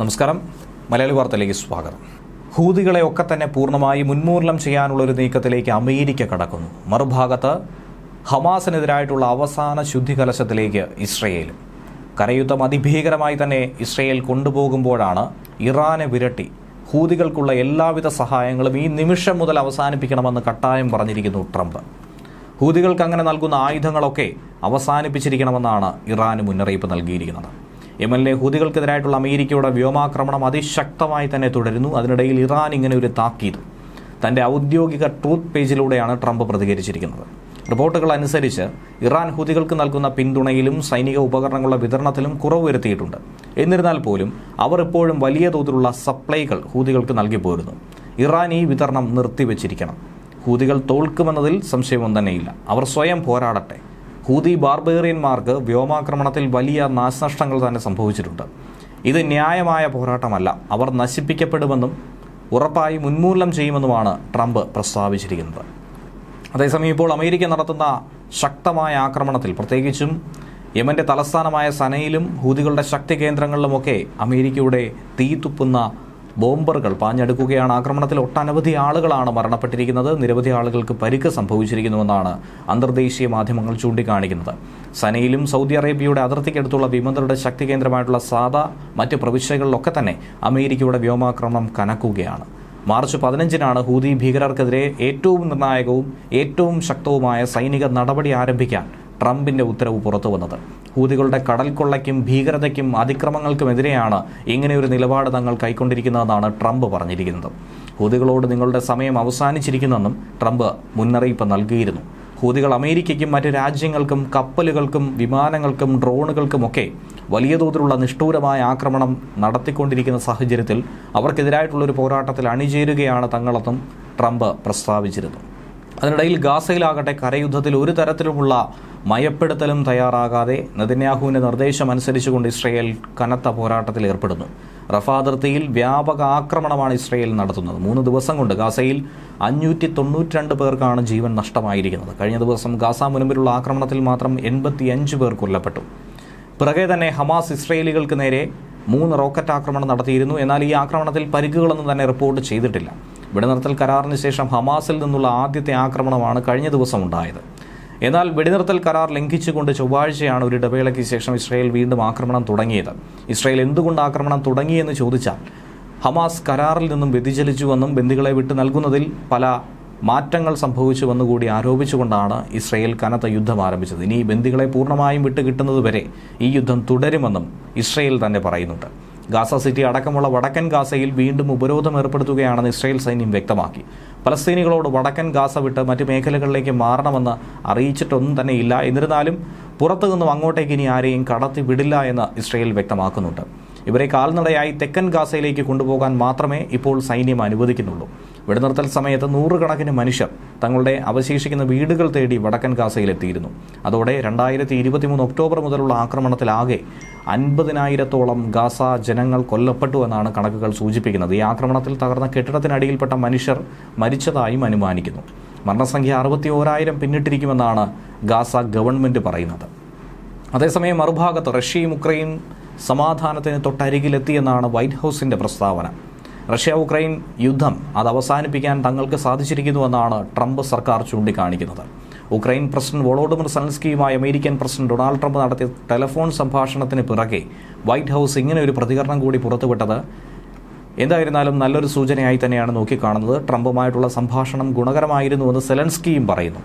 നമസ്കാരം. മലയാളി വാർത്തയിലേക്ക് സ്വാഗതം. ഹൂതികളെ ഒക്കെ തന്നെ പൂർണമായി മുൻമൂർലം ചെയ്യാനുള്ള ഒരു നീക്കത്തിലേക്ക് അമേരിക്ക കടക്കുന്നു. മറുഭാഗത്ത് ഹമാസിനെതിരായിട്ടുള്ള അവസാന ശുദ്ധി കലശത്തിലേക്ക് ഇസ്രയേലും. കരയുദ്ധം അതിഭീകരമായി തന്നെ ഇസ്രയേൽ കൊണ്ടുപോകുമ്പോഴാണ് ഇറാനെ വിരട്ടി. ഹൂതികൾക്കുള്ള എല്ലാവിധ സഹായങ്ങളും ഈ നിമിഷം മുതൽ അവസാനിപ്പിക്കണമെന്ന് കട്ടായം പറഞ്ഞിരിക്കുന്നു ട്രംപ്. ഹൂതികൾക്ക് അങ്ങനെ നൽകുന്ന ആയുധങ്ങളൊക്കെ അവസാനിപ്പിച്ചിരിക്കണമെന്നാണ് ഇറാന് മുന്നറിയിപ്പ് നൽകിയിരിക്കുന്നത്. യമനിലെ ഹൂതികൾക്കെതിരായിട്ടുള്ള അമേരിക്കയുടെ വ്യോമാക്രമണം അതിശക്തമായി തന്നെ തുടരുന്നു. അതിനിടയിൽ ഇറാൻ ഇങ്ങനെ ഒരു താക്കീത്. തന്റെ ഔദ്യോഗിക ട്രൂത്ത് പേജിലൂടെയാണ് ട്രംപ് പ്രതികരിച്ചിരിക്കുന്നത്. റിപ്പോർട്ടുകൾ അനുസരിച്ച് ഇറാൻ ഹൂതികൾക്ക് നൽകുന്ന പിന്തുണയിലും സൈനിക ഉപകരണങ്ങളുടെ വിതരണത്തിലും കുറവ് വരുത്തിയിട്ടുണ്ട്. എന്നിരുന്നാൽ പോലും അവർ ഇപ്പോഴും വലിയ തോതിലുള്ള സപ്ലൈകൾ ഹൂതികൾക്ക് നൽകി പോരുന്നു. ഇറാൻ ഈ വിതരണം നിർത്തിവെച്ചിരിക്കണം. ഹൂതികൾ തോൽക്കുമെന്നതിൽ സംശയമൊന്നും തന്നെയില്ല അവർ സ്വയം പോരാടട്ടെ. ഹൂതി ബാർബേറിയന്മാർക്ക് വ്യോമാക്രമണത്തിൽ വലിയ നാശനഷ്ടങ്ങൾ തന്നെ സംഭവിച്ചിട്ടുണ്ട്. ഇത് ന്യായമായ പോരാട്ടമല്ല. അവർ നശിപ്പിക്കപ്പെടുമെന്നും ഉറപ്പായി ഉന്മൂലനം ചെയ്യുമെന്നുമാണ് ട്രംപ് പ്രസ്താവിച്ചിരിക്കുന്നത്. അതേസമയം ഇപ്പോൾ അമേരിക്ക നടത്തുന്ന ശക്തമായ ആക്രമണത്തിൽ പ്രത്യേകിച്ചും യമന്റെ തലസ്ഥാനമായ സനയിലും ഹൂതികളുടെ ശക്തി കേന്ദ്രങ്ങളിലുമൊക്കെ അമേരിക്കയുടെ തീ തുപ്പുന്ന ബോംബറുകൾ പാഞ്ഞെടുക്കുകയാണ്. ആക്രമണത്തിൽ ഒട്ടനവധി ആളുകളാണ് മരണപ്പെട്ടിരിക്കുന്നത്. നിരവധി ആളുകൾക്ക് പരിക്ക് സംഭവിച്ചിരിക്കുന്നുവെന്നാണ് അന്തർദേശീയ മാധ്യമങ്ങൾ ചൂണ്ടിക്കാണിക്കുന്നത്. സനയിലും സൗദി അറേബ്യയുടെ അതിർത്തിക്കടുത്തുള്ള വിമതരുടെ ശക്തി കേന്ദ്രമായിട്ടുള്ള സാദ മറ്റ് പ്രവിശ്യകളിലൊക്കെ തന്നെ അമേരിക്കയുടെ വ്യോമാക്രമണം കനക്കുകയാണ്. മാർച്ച് പതിനഞ്ചിനാണ് ഹൂതി ഭീകരർക്കെതിരെ ഏറ്റവും നിർണായകവും ഏറ്റവും ശക്തവുമായ സൈനിക നടപടി ആരംഭിക്കാൻ ട്രംപിന്റെ ഉത്തരവ് പുറത്തു വന്നത്. ഹൂതികളുടെ കടൽ കൊള്ളയ്ക്കും ഭീകരതയ്ക്കും അതിക്രമങ്ങൾക്കുമെതിരെയാണ് ഇങ്ങനെയൊരു നിലപാട് തങ്ങൾ കൈക്കൊണ്ടിരിക്കുന്നതെന്നാണ് ട്രംപ് പറഞ്ഞിരിക്കുന്നത്. ഹൂതികളോട് നിങ്ങളുടെ സമയം അവസാനിച്ചിരിക്കുന്നെന്നും ട്രംപ് മുന്നറിയിപ്പ് നൽകിയിരുന്നു. ഹൂതികൾ അമേരിക്കയ്ക്കും മറ്റ് രാജ്യങ്ങൾക്കും കപ്പലുകൾക്കും വിമാനങ്ങൾക്കും ഡ്രോണുകൾക്കുമൊക്കെ വലിയ തോതിലുള്ള നിഷ്ഠൂരമായ ആക്രമണം നടത്തിക്കൊണ്ടിരിക്കുന്ന സാഹചര്യത്തിൽ അവർക്കെതിരായിട്ടുള്ളൊരു പോരാട്ടത്തിൽ അണിചേരുകയാണ് തങ്ങളെന്നും ട്രംപ് പ്രസ്താവിച്ചിരുന്നു. അതിനിടയിൽ ഗാസയിലാകട്ടെ കരയുദ്ധത്തിൽ ഒരു തരത്തിലുമുള്ള മയപ്പെടുത്തലും തയ്യാറാകാതെ നെതന്യാഹുവിന്റെ നിർദ്ദേശം അനുസരിച്ചുകൊണ്ട് ഇസ്രയേൽ കനത്ത പോരാട്ടത്തിൽ ഏർപ്പെടുന്നു. റഫ അതിർത്തിയിൽ വ്യാപക ആക്രമണമാണ് ഇസ്രയേൽ നടത്തുന്നത്. മൂന്ന് ദിവസം കൊണ്ട് ഗാസയിൽ അഞ്ഞൂറ്റി തൊണ്ണൂറ്റിരണ്ട് പേർക്കാണ് ജീവൻ നഷ്ടമായിരിക്കുന്നത്. കഴിഞ്ഞ ദിവസം ഗാസ മുൻപിലുള്ള ആക്രമണത്തിൽ മാത്രം എൺപത്തിയഞ്ച് പേർ കൊല്ലപ്പെട്ടു. പിറകെ തന്നെ ഹമാസ് ഇസ്രയേലികൾക്ക് നേരെ മൂന്ന് റോക്കറ്റ് ആക്രമണം നടത്തിയിരുന്നു. എന്നാൽ ഈ ആക്രമണത്തിൽ പരിക്കുകളൊന്നും തന്നെ റിപ്പോർട്ട് ചെയ്തിട്ടില്ല. വെടിനിർത്തൽ കരാറിന് ശേഷം ഹമാസിൽ നിന്നുള്ള ആദ്യത്തെ ആക്രമണമാണ് കഴിഞ്ഞ ദിവസം ഉണ്ടായത്. എന്നാൽ വെടിനിർത്തൽ കരാർ ലംഘിച്ചുകൊണ്ട് ചൊവ്വാഴ്ചയാണ് ഒരു ഇടവേളയ്ക്ക് ശേഷം ഇസ്രായേൽ വീണ്ടും ആക്രമണം തുടങ്ങിയത്. ഇസ്രായേൽ എന്തുകൊണ്ട് ആക്രമണം തുടങ്ങിയെന്ന് ചോദിച്ചാൽ ഹമാസ് കരാറിൽ നിന്നും വ്യതിചലിച്ചുവെന്നും ബന്ദികളെ വിട്ടു നൽകുന്നതിൽ പല മാറ്റങ്ങൾ സംഭവിച്ചുവെന്ന് കൂടി ആരോപിച്ചുകൊണ്ടാണ് ഇസ്രയേൽ കനത്ത യുദ്ധം ആരംഭിച്ചത്. ഇനി ബന്ദികളെ പൂർണമായും വിട്ടുകിട്ടുന്നതുവരെ ഈ യുദ്ധം തുടരുമെന്നും ഇസ്രയേൽ തന്നെ പറയുന്നുണ്ട്. ഗാസ സിറ്റി അടക്കമുള്ള വടക്കൻ ഗാസയിൽ വീണ്ടും ഉപരോധം ഏർപ്പെടുത്തുകയാണെന്ന് ഇസ്രായേൽ സൈന്യം വ്യക്തമാക്കി. പലസ്തീനികളോട് വടക്കൻ ഗാസ വിട്ട് മറ്റ് മേഖലകളിലേക്ക് മാറണമെന്ന് അറിയിച്ചിട്ടൊന്നും തന്നെ ഇല്ല. എന്നിരുന്നാലും പുറത്തു നിന്നും അങ്ങോട്ടേക്ക് ഇനി ആരെയും കടത്തി വിടില്ല എന്ന് ഇസ്രായേൽ വ്യക്തമാക്കുന്നുണ്ട്. ഇവരെ കാൽനടയായി തെക്കൻ ഗാസയിലേക്ക് കൊണ്ടുപോകാൻ മാത്രമേ ഇപ്പോൾ സൈന്യം അനുവദിക്കുന്നുള്ളൂ. വെടിനിർത്തൽ സമയത്ത് നൂറുകണക്കിന് മനുഷ്യർ തങ്ങളുടെ അവശേഷിക്കുന്ന വീടുകൾ തേടി വടക്കൻ ഗാസയിലെത്തിയിരുന്നു. അതോടെ രണ്ടായിരത്തി ഇരുപത്തിമൂന്ന് ഒക്ടോബർ മുതലുള്ള ആക്രമണത്തിലാകെ അൻപതിനായിരത്തോളം ഗാസ ജനങ്ങൾ കൊല്ലപ്പെട്ടു എന്നാണ് കണക്കുകൾ സൂചിപ്പിക്കുന്നത്. ഈ ആക്രമണത്തിൽ തകർന്ന കെട്ടിടത്തിനടിയിൽപ്പെട്ട മനുഷ്യർ മരിച്ചതായും അനുമാനിക്കുന്നു. മരണസംഖ്യ അറുപത്തി ഓരായിരം പിന്നിട്ടിരിക്കുമെന്നാണ് ഗാസ ഗവൺമെന്റ് പറയുന്നത്. അതേസമയം മറുഭാഗത്ത് റഷ്യയും ഉക്രൈൻ സമാധാനത്തിന് തൊട്ടരികിലെത്തിയെന്നാണ് വൈറ്റ് ഹൗസിന്റെ പ്രസ്താവന. റഷ്യ ഉക്രൈൻ യുദ്ധം അത് അവസാനിപ്പിക്കാൻ തങ്ങൾക്ക് സാധിച്ചിരിക്കുന്നുവെന്നാണ് ട്രംപ് സർക്കാർ ചൂണ്ടിക്കാണിക്കുന്നത്. ഉക്രൈൻ പ്രസിഡന്റ് വോളോഡിമിർ സെലൻസ്കിയുമായി അമേരിക്കൻ പ്രസിഡന്റ് ഡൊണാൾഡ് ട്രംപ് നടത്തിയ ടെലിഫോൺ സംഭാഷണത്തിന് പിറകെ വൈറ്റ് ഹൗസ് ഇങ്ങനെ ഒരു പ്രതികരണം കൂടി പുറത്തുവിട്ടത്. എന്തായിരുന്നാലും നല്ലൊരു സൂചനയായി തന്നെയാണ് നോക്കിക്കാണുന്നത്. ട്രംപുമായിട്ടുള്ള സംഭാഷണം ഗുണകരമായിരുന്നുവെന്ന് സെലൻസ്കിയും പറയുന്നു.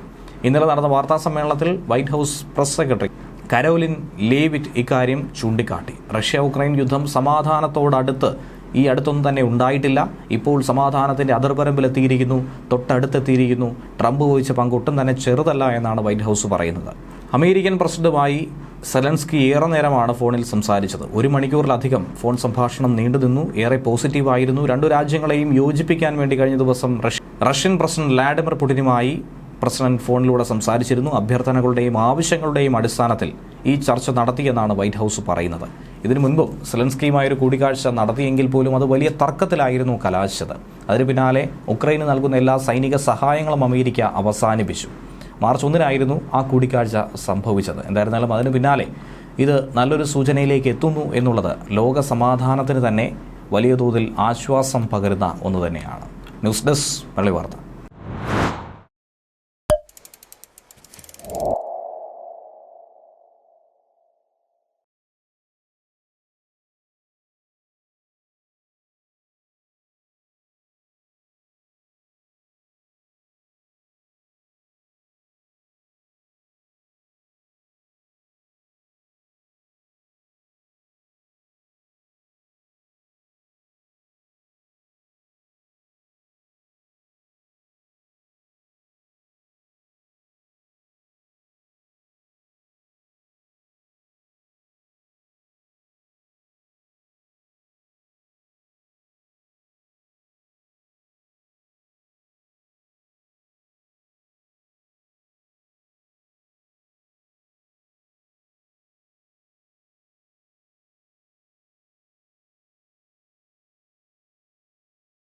ഇന്നലെ നടന്ന വാർത്താ സമ്മേളനത്തിൽ White House press secretary Karoline Leavitt ഇക്കാര്യം ചൂണ്ടിക്കാട്ടി. റഷ്യ ഉക്രൈൻ യുദ്ധം സമാധാനത്തോടടുത്ത് ഈ അടുത്തൊന്നും തന്നെ ഉണ്ടായിട്ടില്ല. ഇപ്പോൾ സമാധാനത്തിന്റെ അതിർപരമ്പിലെത്തിയിരിക്കുന്നു തൊട്ടടുത്തെത്തിയിരിക്കുന്നു. ട്രംപ് വഹിച്ച പങ്ക് ഒട്ടും തന്നെ ചെറുതല്ല എന്നാണ് വൈറ്റ് ഹൗസ് പറയുന്നത്. അമേരിക്കൻ പ്രസിഡന്റുമായി സെലൻസ്കി ഏറെ നേരമാണ് ഫോണിൽ സംസാരിച്ചത്. ഒരു മണിക്കൂറിലധികം ഫോൺ സംഭാഷണം നീണ്ടു നിന്നു. ഏറെ പോസിറ്റീവായിരുന്നു രണ്ടു രാജ്യങ്ങളെയും യോജിപ്പിക്കാൻ വേണ്ടി കഴിഞ്ഞ ദിവസം റഷ്യൻ പ്രസിഡന്റ് വ്ളാഡിമിർ പുടിനുമായി പ്രസിഡന്റ് ഫോണിലൂടെ സംസാരിച്ചിരുന്നു. അഭ്യർത്ഥനകളുടെയും ആവശ്യങ്ങളുടെയും അടിസ്ഥാനത്തിൽ ഈ ചർച്ച നടത്തിയെന്നാണ് വൈറ്റ് ഹൗസ് പറയുന്നത്. ഇതിനു മുൻപും സെലൻസ്കിയുമായി ഒരു കൂടിക്കാഴ്ച നടത്തിയെങ്കിൽ പോലും അത് വലിയ തർക്കത്തിലായിരുന്നു കലാശിച്ചത്. അതിന് പിന്നാലെ ഉക്രൈന് നൽകുന്ന എല്ലാ സൈനിക സഹായങ്ങളും അമേരിക്ക അവസാനിപ്പിച്ചു. മാർച്ച് ഒന്നിനായിരുന്നു ആ കൂടിക്കാഴ്ച സംഭവിച്ചത്. എന്തായിരുന്നാലും അതിന് പിന്നാലെ ഇത് നല്ലൊരു സൂചനയിലേക്ക് എത്തുന്നു എന്നുള്ളത് ലോക സമാധാനത്തിന് തന്നെ വലിയ തോതിൽ ആശ്വാസം പകരുന്ന ഒന്ന് തന്നെയാണ്. ന്യൂസ് ഡെസ്ക് വെള്ളി വാർത്ത.